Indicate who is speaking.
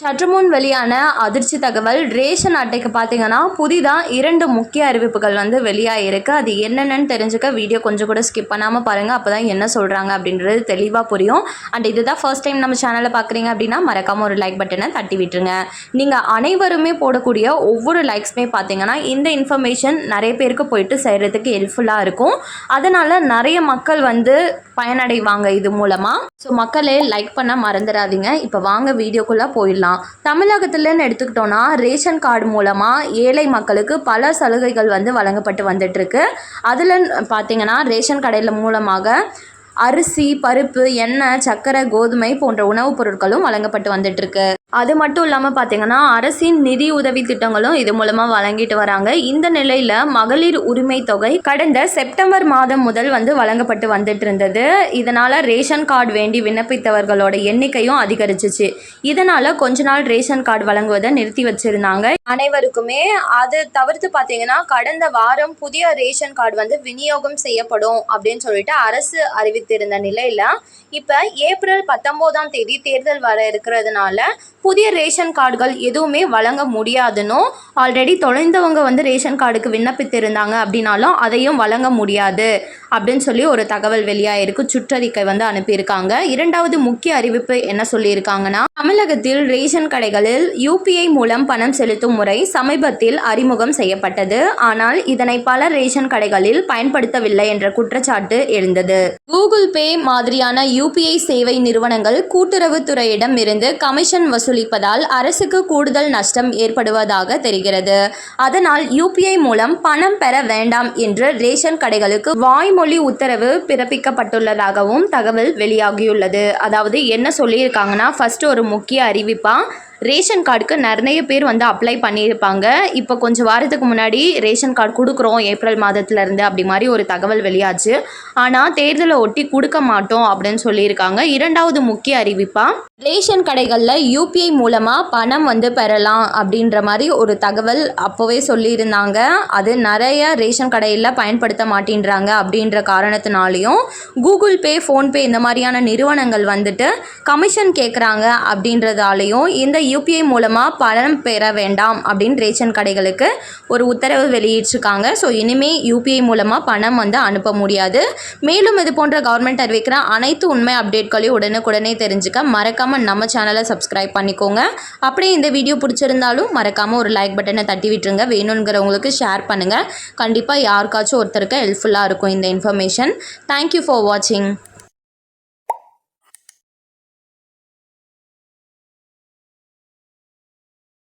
Speaker 1: சற்று முன் வெளியான அதிர்ச்சி தகவல் ரேஷன் அட்டைக்கு பார்த்தீங்கன்னா புதிதாக இரண்டு முக்கிய அறிவிப்புகள் வந்து வெளியாகிருக்கு அது என்னென்னு தெரிஞ்சுக்க வீடியோ கொஞ்சம் கூட ஸ்கிப் பண்ணாமல் பாருங்கள் அப்போ தான் என்ன சொல்கிறாங்க அப்படின்றது தெளிவாக புரியும். அண்ட் இதுதான் ஃபர்ஸ்ட் டைம் நம்ம சேனலை பார்க்குறீங்க அப்படின்னா மறக்காமல் ஒரு லைக் பட்டனை தட்டி விட்டுருங்க. நீங்கள் அனைவருமே போடக்கூடிய ஒவ்வொரு லைக்ஸுமே பார்த்தீங்கன்னா இந்த இன்ஃபர்மேஷன் நிறைய பேருக்கு போயிட்டு செய்கிறதுக்கு ஹெல்ப்ஃபுல்லாக இருக்கும். அதனால் நிறைய மக்கள் வந்து பயனடைவாங்க இது மூலமாக ஸோ மக்களே லைக் பண்ண மறந்துடாதீங்க. இப்போ வாங்க வீடியோக்குள்ளே போயிடலாம். தமிழகத்துலன்னு எடுத்துக்கிட்டோன்னா ரேஷன் கார்டு மூலமாக ஏழை மக்களுக்கு பல சலுகைகள் வந்து வழங்கப்பட்டு வந்துட்டுருக்கு. அதில் பார்த்தீங்கன்னா ரேஷன் கடையில் மூலமாக அரிசி பருப்பு எண்ணெய் சர்க்கரை கோதுமை போன்ற உணவுப் பொருட்களும் வழங்கப்பட்டு வந்துட்டுருக்கு. அது மட்டும் இல்லாமல் பார்த்தீங்கன்னா அரசின் நிதி உதவி திட்டங்களும் இது மூலமாக வழங்கிட்டு வராங்க. இந்த நிலையில் மகளிர் உரிமை தொகை கடந்த செப்டம்பர் மாதம் முதல் வந்து வழங்கப்பட்டு வந்துட்டு இருந்தது. இதனால் ரேஷன் கார்டு வேண்டி விண்ணப்பித்தவர்களோட எண்ணிக்கையும் அதிகரிச்சிச்சு. இதனால் கொஞ்ச நாள் ரேஷன் கார்டு வழங்குவதை நிறுத்தி வச்சுருந்தாங்க. அனைவருக்குமே அது தவிர்த்து பார்த்தீங்கன்னா கடந்த வாரம் புதிய ரேஷன் கார்டு வந்து விநியோகம் செய்யப்படும் அப்படின்னு சொல்லிட்டு அரசு அறிவித்திருந்த நிலையில் இப்போ ஏப்ரல் பத்தொம்போதாம் தேதி தேர்தல் வர இருக்கிறதுனால புதிய ரேஷன் கார்டுகள் எதுவுமே வழங்க முடியாதுன்னு ஆல்ரெடி தொலைந்தவங்க வந்து ரேஷன் கார்டுக்கு விண்ணப்பித்திருந்தாங்க அப்படின்னாலும் அதையும் வழங்க முடியாது அப்படின்னு சொல்லி ஒரு தகவல் வெளியாயிருக்கு. சுற்றறிக்கை வந்து அனுப்பியிருக்காங்க. இரண்டாவது முக்கிய அறிவிப்பு என்ன சொல்லியிருக்காங்கன்னா தமிழகத்தில் ரேஷன் கடைகளில் யூபிஐ மூலம் பணம் செலுத்தும் முறை சமீபத்தில் அறிமுகம் செய்யப்பட்டது. ஆனால் இதனை பல ரேஷன் கடைகளில் பயன்படுத்தவில்லை என்ற குற்றச்சாட்டு எழுந்தது. கூகுள் பே மாதிரியான யூபிஐ சேவை நிறுவனங்கள் கூட்டுறவுத்துறையிடம் இருந்து கமிஷன் வசூலிப்பதால் அரசுக்கு கூடுதல் நஷ்டம் ஏற்படுவதாக தெரிகிறது. அதனால் யூபிஐ மூலம் பணம் பெற வேண்டாம் என்று ரேஷன் கடைகளுக்கு வாய்மொழி உத்தரவு பிறப்பிக்கப்பட்டுள்ளதாகவும் தகவல் வெளியாகியுள்ளது. அதாவது என்ன சொல்லியிருக்காங்கன்னா ஃபர்ஸ்ட் ஒரு முக்கிய அறிவிப்பா? ரேஷன் கார்டுக்கு நிறைய பேர் வந்து அப்ளை பண்ணியிருப்பாங்க. இப்போ கொஞ்சம் வாரத்துக்கு முன்னாடி ரேஷன் கார்டு கொடுக்குறோம் ஏப்ரல் மாதத்துலேருந்து அப்படி மாதிரி ஒரு தகவல் வெளியாச்சு. ஆனால் தேர்தலை ஒட்டி கொடுக்க மாட்டோம் அப்படின்னு சொல்லியிருக்காங்க. இரண்டாவது முக்கிய அறிவிப்பாக ரேஷன் கடைகளில் யூபிஐ மூலமாக பணம் வந்து பெறலாம் அப்படின்ற மாதிரி ஒரு தகவல் அப்போவே சொல்லியிருந்தாங்க. அது நிறைய ரேஷன் கடையில் பயன்படுத்த மாட்டேன்றாங்க அப்படின்ற காரணத்தினாலையும் கூகுள் பே ஃபோன்பே இந்த மாதிரியான நிறுவனங்கள் வந்துட்டு கமிஷன் கேட்குறாங்க அப்படின்றதாலையும் இந்த யூபிஐ மூலமாக பணம் பெற வேண்டாம் அப்படின்னு ரேஷன் கடைகளுக்கு ஒரு உத்தரவு வெளியிட்டிருக்காங்க. ஸோ இனிமேல் யூபிஐ மூலமாக பணம் வந்து அனுப்ப முடியாது. மேலும் இது போன்ற கவர்மெண்ட் அறிவிக்கிற அனைத்து உண்மை அப்டேட்களையும் உடனுக்குடனே தெரிஞ்சுக்க மறக்காமல் நம்ம சேனலை சப்ஸ்கிரைப் பண்ணிக்கோங்க. அப்படியே இந்த வீடியோ பிடிச்சிருந்தாலும் மறக்காமல் ஒரு லைக் பட்டனை தட்டி விட்டுருங்க. வேணுங்கிறவங்களுக்கு ஷேர் பண்ணுங்கள் கண்டிப்பாக யாருக்காச்சும் ஒருத்தருக்கு ஹெல்ப்ஃபுல்லாக இருக்கும் இந்த இன்ஃபர்மேஷன் தேங்க்யூ ஃபார் வாட்சிங்